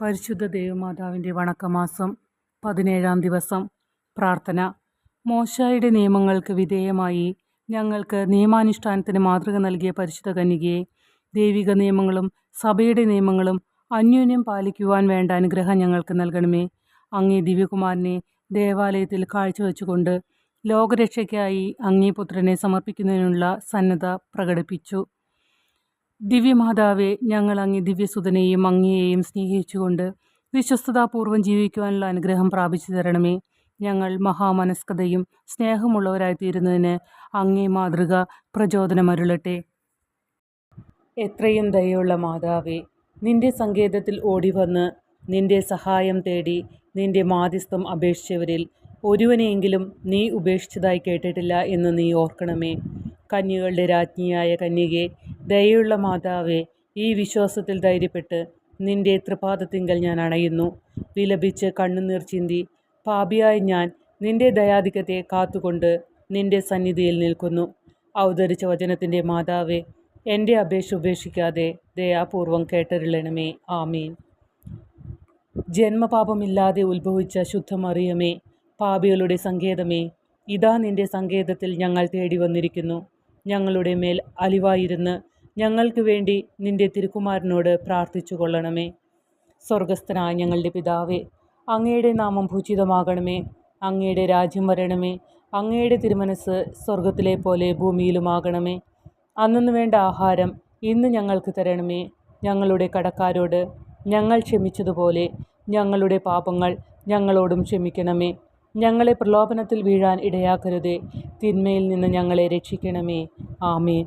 പരിശുദ്ധ ദേവമാതാവിന്റെ വണക്കമാസം പതിനേഴാം ദിവസം. പ്രാർത്ഥന. മോശയുടെ നിയമങ്ങൾക്ക് വിധേയമായി ഞങ്ങൾക്ക് നിയമാനുഷ്ഠാനത്തിന് മാതൃക നൽകിയ പരിശുദ്ധ കന്യകയെ ദൈവിക നിയമങ്ങളും സഭയുടെ നിയമങ്ങളും അന്യോന്യം പാലിക്കുവാൻ വേണ്ട അനുഗ്രഹം ഞങ്ങൾക്ക് നൽകണമേ. അങ്ങേ ദിവ്യകുമാരനെ ദേവാലയത്തിൽ കാഴ്ചവെച്ചുകൊണ്ട് ലോകരക്ഷയ്ക്കായി അങ്ങേ പുത്രനെ സമർപ്പിക്കുന്നതിനുള്ള സന്നദ്ധ പ്രകടിപ്പിച്ചു. ദിവ്യമാതാവെ ഞങ്ങൾ അങ്ങേ ദിവ്യസുതനെയും അങ്ങയെയും സ്നേഹിച്ചുകൊണ്ട് വിശ്വസ്തതാപൂർവം ജീവിക്കുവാനുള്ള അനുഗ്രഹം പ്രാപിച്ചു തരണമേ. ഞങ്ങൾ മഹാമനസ്കതയും സ്നേഹമുള്ളവരായി തീരുന്നതിന് അങ്ങേ മാതൃക പ്രചോദനമരുളട്ടെ എത്രയും ദയുള്ള മാതാവേ നിന്റെ സങ്കേതത്തിൽ ഓടിവന്ന് നിന്റെ സഹായം തേടി നിന്റെ മാധ്യസ്ഥം അപേക്ഷിച്ചവരിൽ ഒരുവനെയെങ്കിലും നീ ഉപേക്ഷിച്ചതായി കേട്ടിട്ടില്ല എന്ന് നീ ഓർക്കണമേ. കന്യകളുടെ രാജ്ഞിയായ കന്യകെ ദയുള്ള മാതാവേ ഈ വിശ്വാസത്തിൽ ധൈര്യപ്പെട്ട് നിന്റെ തൃപാദത്തിങ്കൽ ഞാൻ അണയുന്നു. വിലപിച്ച് കണ്ണുനീർ ചിന്തി പാപിയായ ഞാൻ നിന്റെ ദയാധികത്തെ കാത്തുകൊണ്ട് നിന്റെ സന്നിധിയിൽ നിൽക്കുന്നു. അവതരിച്ച വചനത്തിന്റെ മാതാവേ എന്റെ അപേക്ഷ ഉപേക്ഷിക്കാതെ ദയാപൂർവം കേട്ടരുളണമേ. ആമീൻ. ജന്മപാപമില്ലാതെ ഉത്ഭവിച്ച ശുദ്ധമറിയമേ പാപികളുടെ സങ്കേതമേ ഇതാ നിന്റെ സങ്കേതത്തിൽ ഞങ്ങൾ തേടി വന്നിരിക്കുന്നു ഞങ്ങളുടെ മേൽ അലിവായിരുന്ന് ഞങ്ങൾക്ക് വേണ്ടി നിന്റെ തിരുക്കുമാരനോട് പ്രാർത്ഥിച്ചു കൊള്ളണമേ സ്വർഗസ്ഥനായ ഞങ്ങളുടെ പിതാവേ അങ്ങയുടെ നാമം ഭൂചിതമാകണമേ അങ്ങയുടെ രാജ്യം വരണമേ. അങ്ങയുടെ തിരുമനസ് സ്വർഗത്തിലെ പോലെ ഭൂമിയിലുമാകണമേ. അന്നു വേണ്ട ആഹാരം ഇന്ന് ഞങ്ങൾക്ക് തരണമേ. ഞങ്ങളുടെ കടക്കാരോട് ഞങ്ങൾ ക്ഷമിച്ചതുപോലെ ഞങ്ങളുടെ പാപങ്ങൾ ഞങ്ങളോടും ക്ഷമിക്കണമേ. ഞങ്ങളെ പ്രലോഭനത്തിൽ വീഴാൻ ഇടയാക്കരുതേ. തിന്മയിൽ നിന്ന് ഞങ്ങളെ രക്ഷിക്കണമേ. ആമേൻ.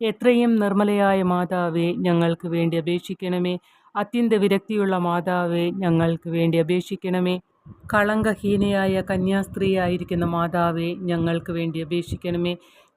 എത്രയും നിർമ്മലയായ മാതാവേ ഞങ്ങൾക്ക് വേണ്ടി അപേക്ഷിക്കണമേ. അത്യന്ത വിരക്തിയുള്ള മാതാവേ ഞങ്ങൾക്ക് വേണ്ടി അപേക്ഷിക്കണമേ. കളങ്കഹീനയായ കന്യാസ്ത്രീയായിരിക്കുന്ന മാതാവേ ഞങ്ങൾക്ക് വേണ്ടി അപേക്ഷിക്കണമേ.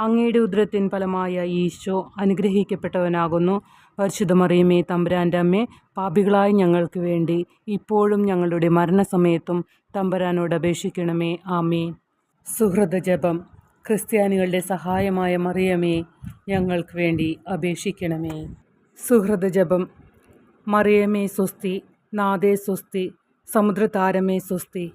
അങ്ങയുടെ ഉദ്രത്തിൻ ഫലമായ ഈശോ അനുഗ്രഹിക്കപ്പെട്ടവനാകുന്നു. പരിശുദ്ധ മറിയമേ തമ്പുരാന്റെ അമ്മേ പാപികളായ ഞങ്ങൾക്ക് വേണ്ടി ഇപ്പോഴും ഞങ്ങളുടെ മരണസമയത്തും തമ്പുരാനോട് അപേക്ഷിക്കണമേ. ആമേ സുഹൃത ജപം. ക്രിസ്ത്യാനികളുടെ സഹായമായ മറിയമേ ഞങ്ങൾക്ക് വേണ്ടി അപേക്ഷിക്കണമേ. സുഹൃത ജപം. മറിയമേ സ്വസ്തി നാദേ സ്വസ്തി സമുദ്രതാരമേ സ്വസ്തി